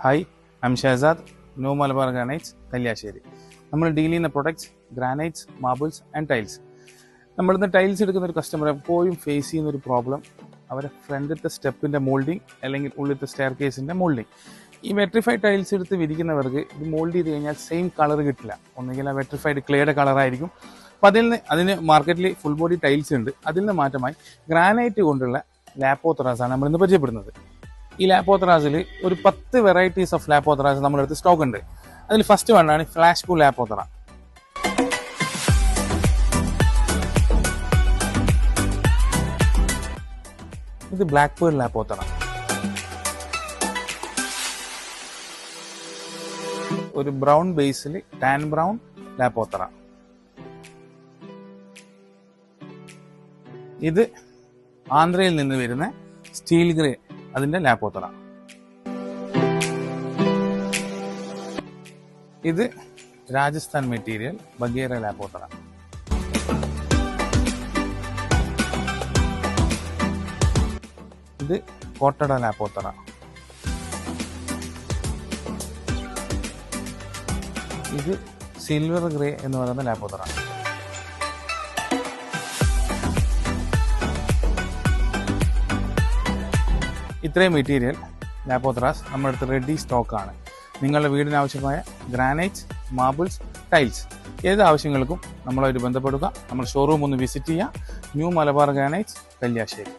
Hi I'm Shahzad new Malabar granites Kalliasseri നമ്മൾ deal ചെയ്യുന്ന products granites marbles and tiles നമ്മളിന്ന് tiles എടുക്കുന്ന ഒരു കസ്റ്റമർ എപ്പോഴും ഫേസ് ചെയ്യുന്ന ഒരു പ്രോബ്ലം അവരെ ഫ്രണ്ടിലത്തെ സ്റ്റെപ്പിന്റെ മോൾഡിംഗ് അല്ലെങ്കിൽ ഉള്ളിലത്തെ സ്റ്റെയർ കേസിന്റെ മോൾഡിങ് ഈ വെട്രിഫൈഡ് ടൈൽസ് എടുത്ത് വിരിക്കുന്നവർക്ക് ഇത് മോൾഡ് ചെയ്ത് കഴിഞ്ഞാൽ സെയിം കളർ കിട്ടില്ല. ഒന്നുകിൽ ആ വെട്രിഫൈഡ് ക്ലേയുടെ കളറായിരിക്കും അപ്പോൾ അതിൽ നിന്ന് അതിന് മാർക്കറ്റിൽ ഫുൾ ബോഡി ടൈൽസ് ഉണ്ട്. അതിൽ നിന്ന് മാറ്റമായി ഗ്രാനൈറ്റ് കൊണ്ടുള്ള ലാപ്പോത്തറാസാണ് നമ്മൾ ഇന്ന് പരിചയപ്പെടുന്നത്. ഈ ലാപ്പോത്രാസിൽ ഒരു പത്ത് വെറൈറ്റീസ് ഓഫ് ലാപ്പോത്രാസ് നമ്മുടെ അടുത്ത് സ്റ്റോക്ക് ഉണ്ട്. അതിൽ ഫസ്റ്റ് വണ്ണാണ് ഫ്ലാഷ് കൂ ലാപ്പോത്ര ഇത് ബ്ലാക്ക് പേൾ ലാപ്പോത്ര ഒരു ബ്രൗൺ ബേസിൽ ടാൻ ബ്രൗൺ ലാപ്പോത്ര ഇത് ആന്ധ്രയിൽ നിന്ന് വരുന്ന സ്റ്റീൽ ഗ്രേ അതിന്റെ ലാപ്പോത്തറ ഇത് രാജസ്ഥാൻ മെറ്റീരിയൽ ബഗേര ലാപ്പോത്തറ ഇത് കോട്ടട ലാപ്പോത്തറ ഇത് സിൽവർ ഗ്രേ എന്ന് പറയുന്ന ലാപ്പോത്തറ ഇത്രയും മെറ്റീരിയൽ ലാപ്പോത്രാസ് നമ്മുടെ അടുത്ത് റെഡി സ്റ്റോക്കാണ് നിങ്ങളുടെ വീടിന് ആവശ്യമായ ഗ്രാനൈറ്റ്സ് മാർബിൾസ് ടൈൽസ് ഏത് ആവശ്യങ്ങൾക്കും നമ്മളായിട്ട് ബന്ധപ്പെടുക. നമ്മൾ ഷോറൂം ഒന്ന് വിസിറ്റ് ചെയ്യുക. New Malabar granites Kalliasseri